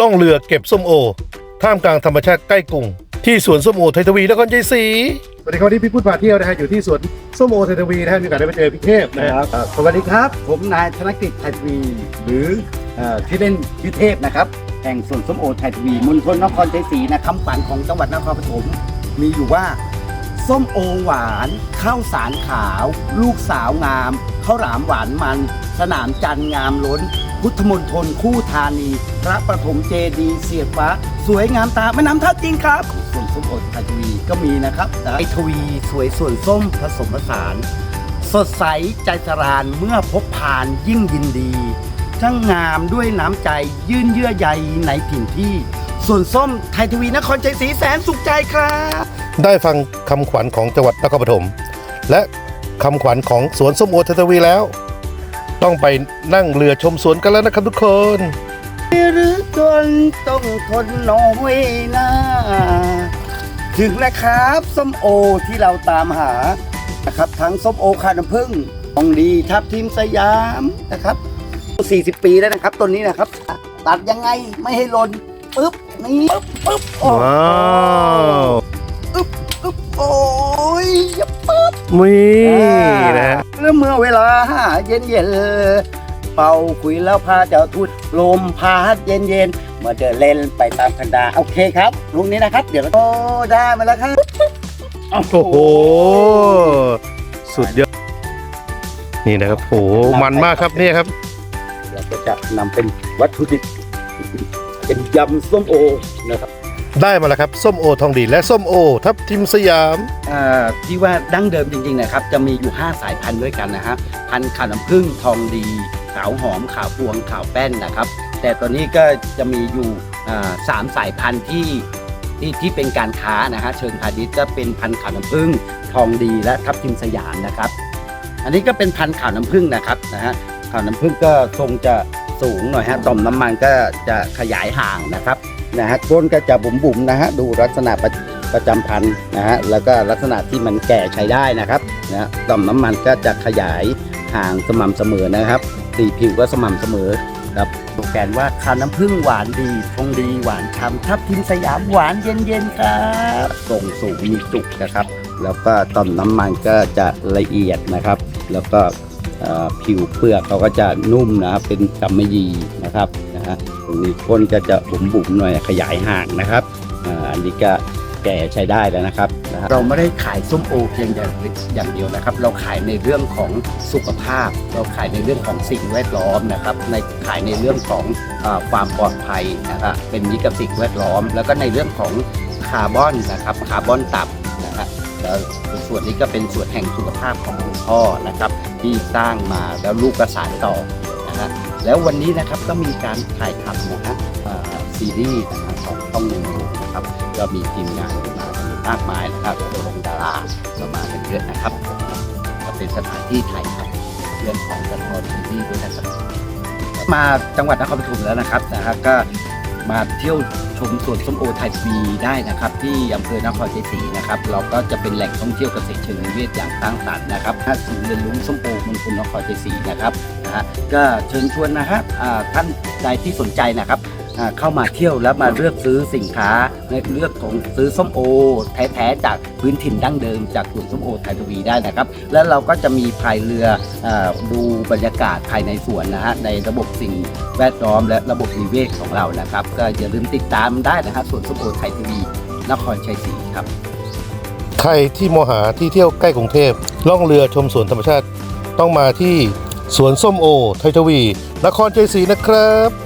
ล่องเรือเก็บส้มโอ ท่ามกลางธรรมชาติใกล้กรุง ที่สวนส้มโอไทยทวีนครชัยศรีสวัสดีครับวันนี้พี่พูดพาเที่ยวนะฮะอยู่ที่สวนส้มโอเทนทวีนะฮะมีโอกาสได้ไปเจอพี่เทพนะฮะครับสวัสดีครับ ผมนายธนกฤษไทยทวีหรือเอ่อที่อเล่นชื่อเทพนะครับ แห่งสวนส้มโอไทยทวีมณฑลนครชัยศรีนะคำฝันของจังหวัดนครปฐมมีอยู่ว่า ส้มโอหวานข้าวสารขาว ลูกสาวงามข้าวหลามหวานมัน สนามจันทร์งามล้น พุทธมณฑลคู่ธานี พระประถมเจดีย์เสียฟ้า สวยงามตาแม่น้ำท่าจีนครับ ส่วนส้มโอไทยทวีก็มีนะครับไอทวีสวยส่วนส้มผสมผสาน สดใสใจสรานเมื่อพบผ่านยิ่งยินดีช่างงามด้วยน้ำใจยื่นเยื่อใยในถิ่นที่ ส่วนส้มไทยทวีนครใจศรีแสนสุขใจครับ ได้ฟังคำขวัญของจังหวัดนครปฐมและคำขวัญของสวนส้มโอไทยทวีแล้ว ต้องไปนั่งเรือชมสวนกันแล้วนะครับทุกคนหรือจนต้องทนน้อยหน้าถึงแล้วครับส้มโอที่เราตามหานะครับทั้งส้มโอขาน้ำผึ้งของดีทับทิมสยามนะครับ 40 ปีแล้วนะครับต้นนี้นะครับ ตัดยังไงไม่ให้หล่นปึ๊บนี่ปึ๊บปึ๊บโอ้ว้าวอึ๊บอึ๊บโอ้ยอย่าปึ๊บมีนะแล้ว เมื่อเวลาเย็นเย็นๆเป่าคุยแล้วพาเจ้าทุดลมพาดเย็นเย็นๆมาเดินเล่นไปตามคันดาโอเคครับลุงนี้นะครับ เดี๋ยวเราโอ้ได้มาแล้วครับโอ้โหสุดยอดนี่นะครับโหมันมากครับเนี่ยครับเราก็จะนำเป็นวัตถุดิบเป็นยำส้มโอนะครับ ได้มาแล้วครับ ส้มโอทองดีและส้มโอ ทับทิมสยามอ่าที่ว่าดั้งเดิมจริงๆนะครับ จะมีอยู่ 5 สายพันธุ์ด้วยกันนะฮะพันธุ์ขาวน้ำผึ้งทองดีขาวหอมขาวพวงขาวแป้นนะครับ แต่ตอนนี้ก็จะมีอยู่อ่าสามสายพันธุ์ที่ที่ที่เป็นการค้านะฮะเชิงพาณิชย์จะเป็นพันธุ์ขาวน้ำผึ้งทองดีและทับทิมสยามนะครับ อันนี้ก็เป็นพันธุ์ขาวน้ำผึ้งนะครับนะฮะขาวน้ำผึ้งก็ทรงจะ สูงหน่อยฮะต่อมน้ำมันก็จะขยายห่างนะครับนะฮะก้นก็จะบุ๋มๆนะฮะดูลักษณะประประจำพันธุ์นะฮะแล้วก็ลักษณะที่มันแก่ใช้ได้นะครับนะฮะต่อมน้ำมันก็จะขยายห่างสม่ำเสมอนะครับ สีผิวก็สม่ำเสมอครับโปรแกนว่าคาน้ำผึ้งหวานดีทรงดีหวานช้ำทับทิมสยามหวานเย็นๆครับทรงสูงมีจุกนะครับ แล้วก็ต่อมน้ำมันก็จะละเอียดนะครับ แล้วก็ ผิวเปลือกเขาก็จะนุ่มนะครับ เป็นกำมะหยี่นะครับนะฮะตรงนี้ก้นก็จะบุ๋มๆหน่อยขยายห่างนะครับอันนี้ก็แก่ใช้ได้แล้วนะครับ เราไม่ได้ขายส้มโอเพียงอย่างอย่างเดียวนะครับ เราขายในเรื่องของสุขภาพ เราขายในเรื่องของสิ่งแวดล้อมนะครับ ในขายในเรื่องของอความปลอดภัยนะครับเป็นมิตรกับสิ่งแวดล้อม แล้วก็ในเรื่องของคาร์บอนนะครับคาร์บอนต่ำนะครับแล้วส่วนนี้ก็เป็นส่วนแห่งสุขภาพของหลวงพ่อนะครับ ที่สร้างมาแล้วลูกก็สานต่อนะฮะแล้ววันนี้นะครับก็มีการถ่ายทำนะฮะอ่าซีรีส์นะฮะของช่องหนึ่งนะครับก็มีทีมงานมากันมากมายนะครับโดยลงดาราก็มากันเยอะนะครับก็เป็นสถานที่ถ่ายทำเรื่องของละครซีรีส์ด้วยนะครับมาจังหวัดนครปฐมแล้วนะครับนะฮะก็ มาเที่ยวชมสวนส้มโอไทยวีได้นะครับ ที่อำเภอนครชัยศรีนะครับ เราก็จะเป็นแหล่งท่องเที่ยวเกษตรเชิงนิเวศอย่างตั้งสรรค์นะครับถ้าศูนย์เรียนรู้ส้มโอมณฑลนครชัยศรีนะครับนะฮะก็เชิญชวนนะฮะท่านใดที่สนใจนะครับ เข้ามาเที่ยวแล้วมาเลือกซื้อสินค้าในเลือกของซื้อส้มโอ แท้ๆจากพื้นถิ่นดั้งเดิมจากสวนส้มโอไทยทวีได้นะครับ แล้วเราก็จะมีพายเรืออดูบรรยากาศภายในสวนนะฮะในระบบสิ่งแวดล้อมและระบบนิเวศของเรานะครับ ก็อย่าลืมติดตามได้นะครับสวนส้มโอไทยทวีนครชัยศรีครับใครที่มหาที่เที่ยวใกล้กรุงเทพล่องเรือชมสวนธรรมชาติต้องมาที่สวนส้มโอ ไทยทวี นครชัยศรีนะครับ